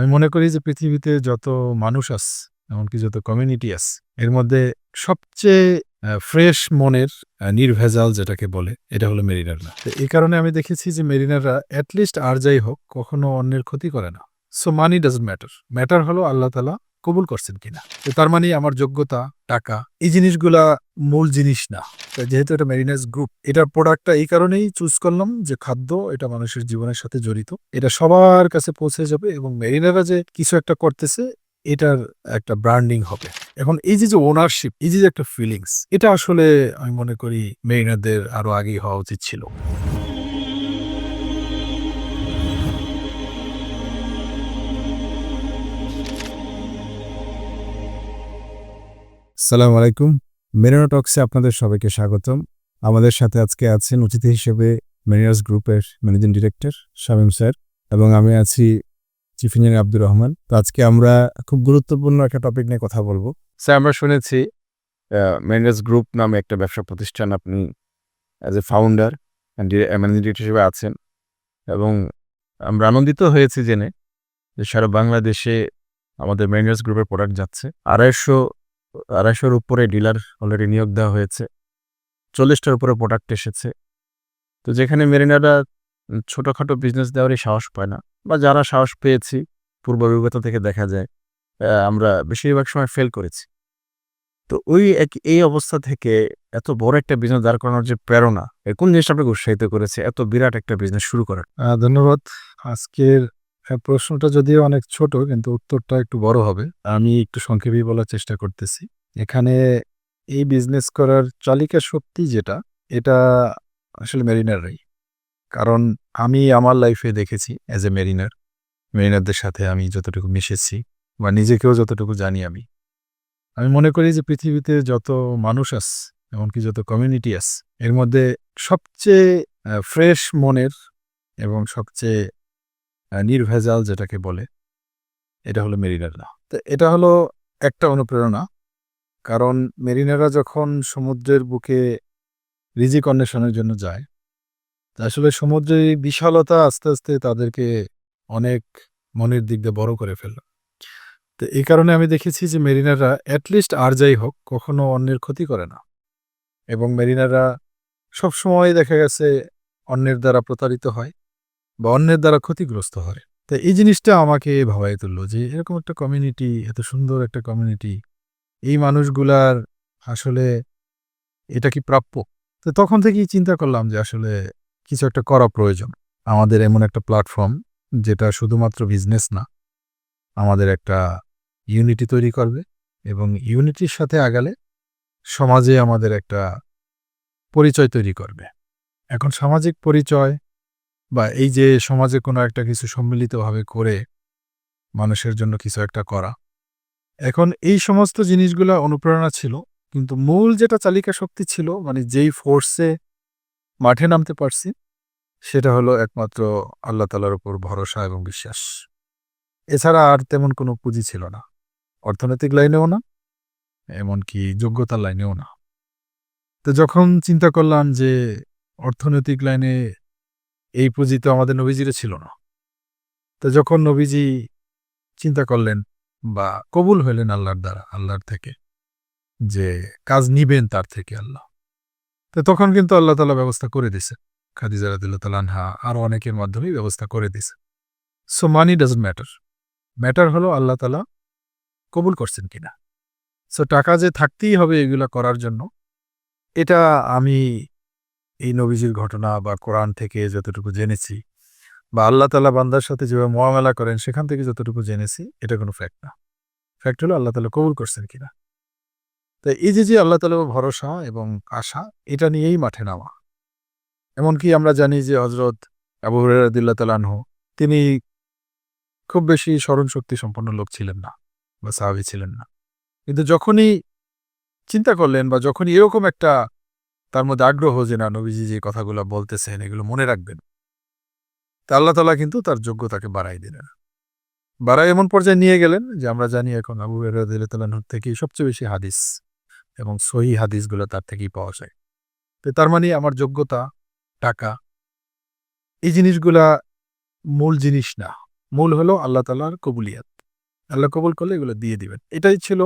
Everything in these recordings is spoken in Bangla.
আমি মনে করি যে পৃথিবীতে যত মানুষ আছে, এমনকি যত কমিউনিটি আছে, এর মধ্যে সবচেয়ে ফ্রেশ মনের নির্ভেজাল যেটাকে বলে, এটা হলো মেরিনাররা। এই কারণে আমি দেখেছি যে মেরিনাররা অ্যাটলিস্ট আর যাই হোক, কখনো অন্যের ক্ষতি করে না। So money doesn't matter matter হলো আল্লাহ তালা কবুল করছেন কিনা? তার মানে আমার যোগ্যতা, টাকা, এই জিনিসগুলা মূল জিনিস না। যেহেতু এটা মেরিনার্স গ্রুপ এটার প্রোডাক্টটা এই কারণেই চুজ করলাম যে খাদ্য এটা মানুষের জীবনের সাথে জড়িত। এটা সবার কাছে পৌঁছে যাবে এবং মেরিনারা যে কিছু একটা করতেছে, এটার একটা ব্র্যান্ডিং হবে। এখন এই যে যে ওনারশিপ এই যে একটা ফিলিংস এটা আসলে আমি মনে করি মেরিনারদের আরও আগেই হওয়া উচিত ছিল। সালাম আলাইকুম। মেরিনো টক্সে আপনাদের সবাইকে স্বাগতম। আমাদের সাথে আজকে আছেন অতিথি হিসেবে মেরিনার্স গ্রুপের ম্যানেজিং ডিরেক্টর শামীম স্যার এবং আমি আছি চিফ ইঞ্জিনিয়ার আব্দুর রহমান। তো আজকে আমরা খুব গুরুত্বপূর্ণ একটা টপিক নিয়ে কথা বলব। স্যার, আমরা শুনেছি ম্যানেজার্স গ্রুপ নামে একটা ব্যবসা প্রতিষ্ঠান আপনি as a founder managing director হিসেবে আছেন এবং আমরা আনন্দিত হয়েছি জেনে যে সারা বাংলাদেশে আমাদের ম্যানেজার্স গ্রুপের প্রোডাক্ট যাচ্ছে। আড়াইশো আড়াইশোর উপরে ডিলার অলরেডি নিয়োগ দেওয়া হয়েছে। চল্লিশটার উপরে প্রোডাক্ট এসেছে। তো যেখানে মেরিনারা ছোটোখাটো বিজনেস দেওয়ারই সাহস পায় না। বা যারা সাহস পেয়েছি, পূর্ব অভিজ্ঞতা থেকে দেখা যায় আমরা বেশিরভাগ সময় ফেল করেছি। তো ওই এক, এই অবস্থা থেকে এত বড় একটা বিজনেস দাঁড় করানোর যে প্রেরণা কোন জিনিসটা আপনাকে উৎসাহিত করেছে? এত বিরাট একটা বিজনেস শুরু করার। ধন্যবাদ। আজকের প্রশ্নটা যদিও অনেক ছোট, কিন্তু উত্তরটা একটু বড় হবে। আমি একটু সংক্ষেপেই বলার চেষ্টা করতেছি। এখানে এই বিজনেস করার চালিকা শক্তি যেটা, এটা আসলে মেরিনাররাই। কারণ আমি আমার লাইফে দেখেছি অ্যাজ এ মেরিনার মেরিনারদের সাথে আমি যতটুকু মিশেছি বা নিজেকেও যতটুকু জানি আমি। আমি মনে করি যে পৃথিবীতে যত মানুষ আছে এমনকি যত কমিউনিটি আছে এর মধ্যে সবচেয়ে ফ্রেশ মনের এবং সবচেয়ে নির্ভেজাল যেটাকে বলে, এটা হলো মেরিনাররা তো এটা হলো একটা অনুপ্রেরণা, কারণ মেরিনাররা যখন সমুদ্রের বুকে রিজিক অন্বেষণের জন্য যায় আসলে সমুদ্রের বিশালতা আস্তে আস্তে তাদেরকে অনেক মনের দিক দিয়ে বড় করে ফেলল। তো এই কারণে আমি দেখেছি যে মেরিনাররা অ্যাটলিস্ট আর যাই হোক, কখনো অন্যের ক্ষতি করে না। এবং মেরিনাররা সবসময় দেখা গেছে অন্যের দ্বারা প্রতারিত হয়। বা অন্যের দ্বারা ক্ষতিগ্রস্ত হয়। তো এই জিনিসটা আমাকে ভাবাই তুললো যে এরকম একটা কমিউনিটি এত সুন্দর একটা কমিউনিটি এই মানুষগুলার আসলে এটা কি প্রাপ্য? তো তখন থেকেই চিন্তা করলাম যে আসলে কিছু একটা করা প্রয়োজন। আমাদের এমন একটা প্ল্যাটফর্ম যেটা শুধুমাত্র বিজনেস না, আমাদের একটা ইউনিটি তৈরি করবে এবং ইউনিটির সাথে আগালে সমাজে আমাদের একটা পরিচয় তৈরি করবে। এখন সামাজিক পরিচয় বা এই যে সমাজে কোনো একটা কিছু সম্মিলিতভাবে করে মানুষের জন্য কিছু একটা করা। এখন এই সমস্ত জিনিসগুলো অনুপ্রেরণা ছিল, কিন্তু মূল যেটা চালিকা শক্তি ছিল মানে যেই ফোর্সে মাঠে নামতে পারছি, সেটা হলো একমাত্র আল্লাহ তালার উপর ভরসা এবং বিশ্বাস। এছাড়া আর তেমন কোনো পুঁজি ছিল না। অর্থনৈতিক লাইনেও না, এমনকি যোগ্যতার লাইনেও না। তো যখন চিন্তা করলাম যে অর্থনৈতিক লাইনে এই পুঁজি তো আমাদের নবীজিরে ছিল না। তো যখন নবীজি চিন্তা করলেন বা কবুল হইলেন আল্লাহর দ্বারা, আল্লাহর থেকে, যে কাজ নিবেন তার থেকে আল্লাহ। তো তখন কিন্তু আল্লাহ তালা ব্যবস্থা করে দিছে খাদিজা রাদিল্লাহ তালানহা আরও অনেকের মাধ্যমেই ব্যবস্থা করে দিছে so money doesn't matter matter হলো আল্লাহ তালা কবুল করছেন কিনা। সো টাকা যে থাকতেই হবে এগুলা করার জন্য, এটা আমি এই নবীজির ঘটনা বা কোরআন থেকে যতটুকু জেনেছি বা আল্লাহ তালা বান্দার সাথে যেভাবে মোয়ামেলা করেন, সেখান থেকে যতটুকু জেনেছি, এটা কোনো ফ্যাক্ট না। ফ্যাক্ট হলো আল্লাহ তালা কবুল করছেন কিনা। তাই এই যে যে আল্লাহ তালার ভরসা এবং আশা, এটা নিয়েই মাঠে নামা। এমনকি আমরা জানি যে হজরত আবু হরাদিল্লা তালানহ তিনি খুব বেশি স্মরণ শক্তি সম্পন্ন লোক ছিলেন না বা সাহাবি ছিলেন না। কিন্তু যখনই চিন্তা করলেন বা যখনই এরকম একটা তার মধ্যে আগ্রহ যে, না, নবীজি যে কথাগুলো বলতেছেন, এগুলো মনে রাখবেন। তা আল্লাহ তালা কিন্তু তার যোগ্যতাকে বাড়াই দিলেন। বাড়াই এমন পর্যায়ে নিয়ে গেলেন যে, আমরা জানি এখন আবু রাদিল্লাহ থেকেই সবচেয়ে বেশি হাদিস এবং সহি হাদিসগুলো তার থেকেই পাওয়া যায়। তো তার মানে আমার যোগ্যতা, টাকা, এই জিনিসগুলা মূল জিনিস না। মূল হলো আল্লাহ তালার কবুলিয়াত। আল্লাহ কবুল করলে এগুলো দিয়ে দিবেন। এটাই ছিল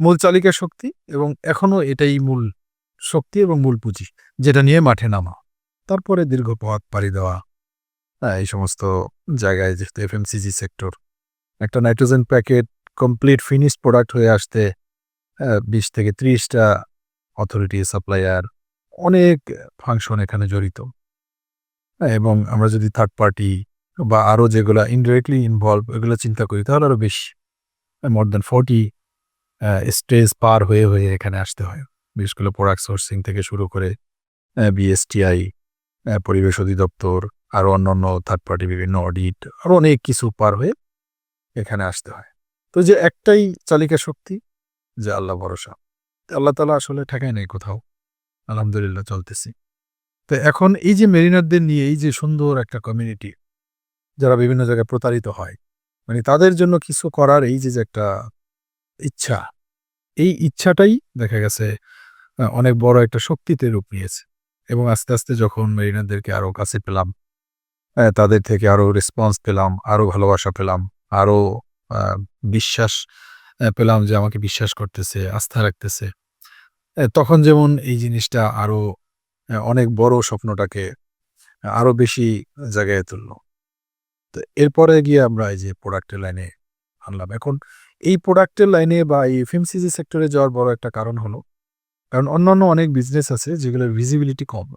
মূল চালিকা শক্তি এবং এখনও এটাই মূল শক্তি এবং মূল পুঁজি যেটা নিয়ে মাঠে নামা তারপরে দীর্ঘ পথ পাড়ি দেওয়া হ্যাঁ, এই সমস্ত জায়গায় যেহেতু এফএমসিজি সেক্টর একটা nitrogen packet complete finished product হয়ে আসতে বিশ থেকে ত্রিশটা অথরিটি সাপ্লায়ার অনেক ফাংশন এখানে জড়িত। এবং আমরা যদি থার্ড পার্টি বা আরও যেগুলো ইনডাইরেক্টলি ইনভলভ এগুলো চিন্তা করি তাহলে আরও বেশি মোর দ্যান ফোরটি স্টেজ পার হয়ে হয়ে এখানে আসতে হয়। বিশেষ করে প্রোডাক্ট সোর্সিং থেকে শুরু করে বিএসটিআই পরিবেশ অধিদপ্তর আরও অন্যান্য থার্ড পার্টি বিভিন্ন অডিট আরও অনেক কিছু পার হয়ে এখানে আসতে হয়। তো যে একটাই চালিকা শক্তি, যে আল্লাহ ভরসা। আল্লাহ তালা আসলে ঠেকায় নেই কোথাও। আলহামদুলিল্লাহ চলতেছি। তো এখন এই যে মেরিনারদের নিয়ে, এই যে সুন্দর একটা কমিউনিটি যারা বিভিন্ন জায়গায় প্রতারিত হয় মানে তাদের জন্য কিছু করার এই যে একটা ইচ্ছা, এই ইচ্ছাটাই দেখা গেছে অনেক বড় একটা শক্তিতে রূপ নিয়েছে। এবং আস্তে আস্তে যখন মেরিনাদেরকে আরও কাছে পেলাম তাদের থেকে আরও রেসপন্স পেলাম আরও ভালোবাসা পেলাম আরও বিশ্বাস পেলাম যে আমাকে বিশ্বাস করতেছে, আস্থা রাখতেছে তখন যেমন এই জিনিসটা আরও অনেক বড় স্বপ্নটাকে আরও বেশি জায়গায় তুললো। তো এরপরে গিয়ে আমরা এই যে প্রোডাক্টের লাইনে আনলাম। এখন এই প্রোডাক্টের লাইনে বা এই এফএমসিজি সেক্টরে যাওয়ার বড় একটা কারণ হলো কারণ অন্যান্য অনেক বিজনেস আছে যেগুলোর ভিজিবিলিটি কম।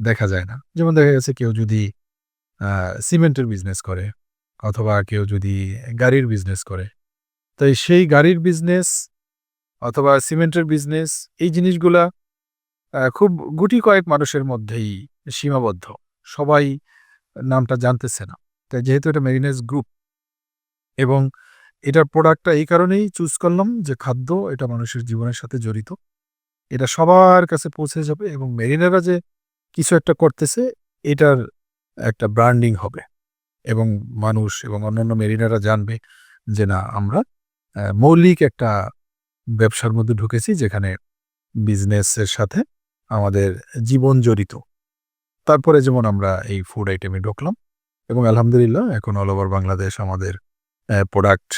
দেখা যায় না। যেমন দেখা গেছে কেউ যদি সিমেন্টের বিজনেস করে অথবা কেউ যদি গাড়ির বিজনেস করে। তাই সেই গাড়ির বিজনেস অথবা সিমেন্টের বিজনেস এই জিনিসগুলা খুব গুটি কয়েক মানুষের মধ্যেই সীমাবদ্ধ। সবাই নামটা জানতেছে না। তাই যেহেতু এটা মেরিনেস গ্রুপ এবং এটার প্রোডাক্টটা এই কারণেই চুজ করলাম যে খাদ্য এটা মানুষের জীবনের সাথে জড়িত। এটা সবার কাছে পৌঁছে যাবে এবং মেরিনারা যে কিছু একটা করতেছে, এটার একটা ব্র্যান্ডিং হবে। এবং মানুষ এবং অন্যান্য মেরিনারা জানবে যে না, আমরা মৌলিক একটা ব্যবসার মধ্যে ঢুকেছি যেখানে বিজনেসের সাথে আমাদের জীবন জড়িত। তারপরে যেমন আমরা এই ফুড আইটেমে ঢুকলাম এবং আলহামদুলিল্লাহ এখন অল ওভার বাংলাদেশ আমাদের প্রোডাক্ট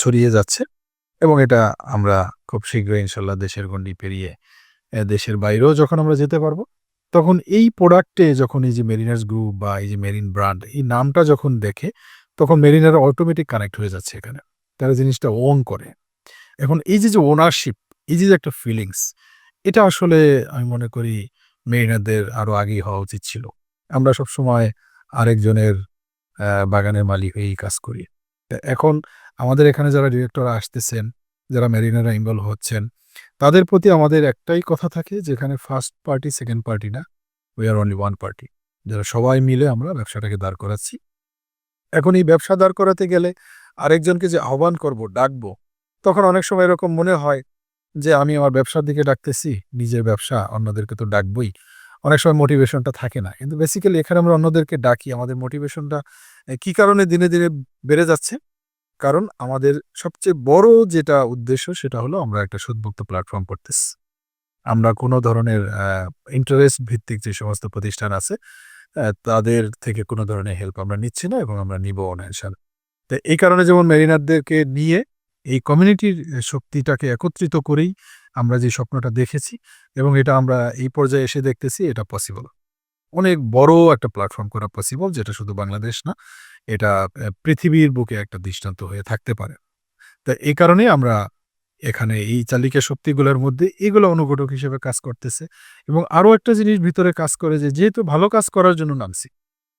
ছড়িয়ে যাচ্ছে এবং এটা আমরা খুব শীঘ্রই ইনশাল্লাহ দেশের গণ্ডি পেরিয়ে দেশের বাইরেও যখন আমরা যেতে পারব, তখন এই প্রোডাক্টে যখন এই যে মেরিনার্স গ্রুপ বা এই যে মেরিন ব্র্যান্ড এই নামটা যখন দেখে, তখন মেরিনার অটোমেটিক কানেক্ট হয়ে যাচ্ছে এখানে। তারা জিনিসটা ওন করে। এখন এই যে যে ওনারশিপ এই যে একটা ফিলিংস এটা আসলে আমি মনে করি মেরিনারদের আরও আগেই হওয়া উচিত ছিল। আমরা সব সময় আরেকজনের বাগানের মালিক হয়েই কাজ করি। এখন আমাদের এখানে যারা ডিরেক্টর আসতেছেন যারা মেরিনারা ইনভলভ হচ্ছেন, তাদের প্রতি আমাদের একটাই কথা থাকে যেখানে ফার্স্ট পার্টি সেকেন্ড পার্টি না we are only one party যারা সবাই মিলে আমরা ব্যবসাটাকে দাঁড় করাচ্ছি। এখন এই ব্যবসা দাঁড় করাতে গেলে আরেকজনকে যে আহ্বান করব, ডাকবো, তখন অনেক সময় এরকম মনে হয় যে আমি আমার ব্যবসার দিকে ডাকতেছি, নিজের ব্যবসা অন্যদেরকে তো ডাকবই। অনেক সময় মোটিভেশনটা থাকে না। কিন্তু বেসিক্যালি এখানে আমরা অন্যদেরকে ডাকি। আমাদের মোটিভেশনটা কি কারণে দিনে দিনে বেড়ে যাচ্ছে? কারণ আমাদের সবচেয়ে বড় যেটা উদ্দেশ্য সেটা হলো আমরা একটা সুদমুক্ত প্ল্যাটফর্ম করতেছি। আমরা কোনো ধরনের ইন্টারেস্ট ভিত্তিক যে সমস্ত প্রতিষ্ঠান আছে তাদের থেকে কোনো ধরনের হেল্প আমরা নিচ্ছি না এবং আমরা নিবও না তো এই কারণে যেমন মেরিনারদেরকে নিয়ে এই কমিউনিটির শক্তিটাকে একত্রিত করেই আমরা যে স্বপ্নটা দেখেছি এবং এটা আমরা এই পর্যায়ে এসে দেখতেছি, এটা পসিবল অনেক বড় একটা প্ল্যাটফর্ম করা পসিবল যেটা শুধু বাংলাদেশ না এটা পৃথিবীর বুকে একটা দৃষ্টান্ত হয়ে থাকতে পারে। তা এই কারণে আমরা এখানে এই চালিকা শক্তিগুলোর মধ্যে এগুলো অনুঘটক হিসেবে কাজ করতেছে। এবং আরও একটা জিনিস ভিতরে কাজ করে যে যেহেতু ভালো কাজ করার জন্য নামছি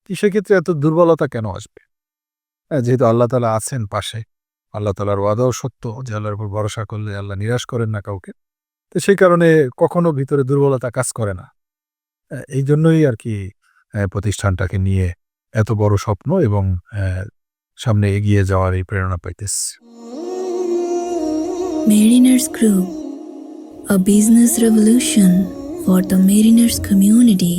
সেক্ষেত্রে এত দুর্বলতা কেন আসবে? হ্যাঁ, যেহেতু আল্লাহ তালা আছেন পাশে আল্লাহ তালার ওয়াদাও সত্য যে আল্লাহর উপর ভরসা করলে আল্লাহ নিরাশ করেন না কাউকে। তো সেই কারণে কখনো ভিতরে দুর্বলতা কাজ করে না। এই জন্যই আর কি প্রতিষ্ঠানটাকে নিয়ে এত বড় স্বপ্ন এবং সামনে এগিয়ে যাওয়ার এই প্রেরণা পাইতেছি। Mariners group a business revolution for the mariners community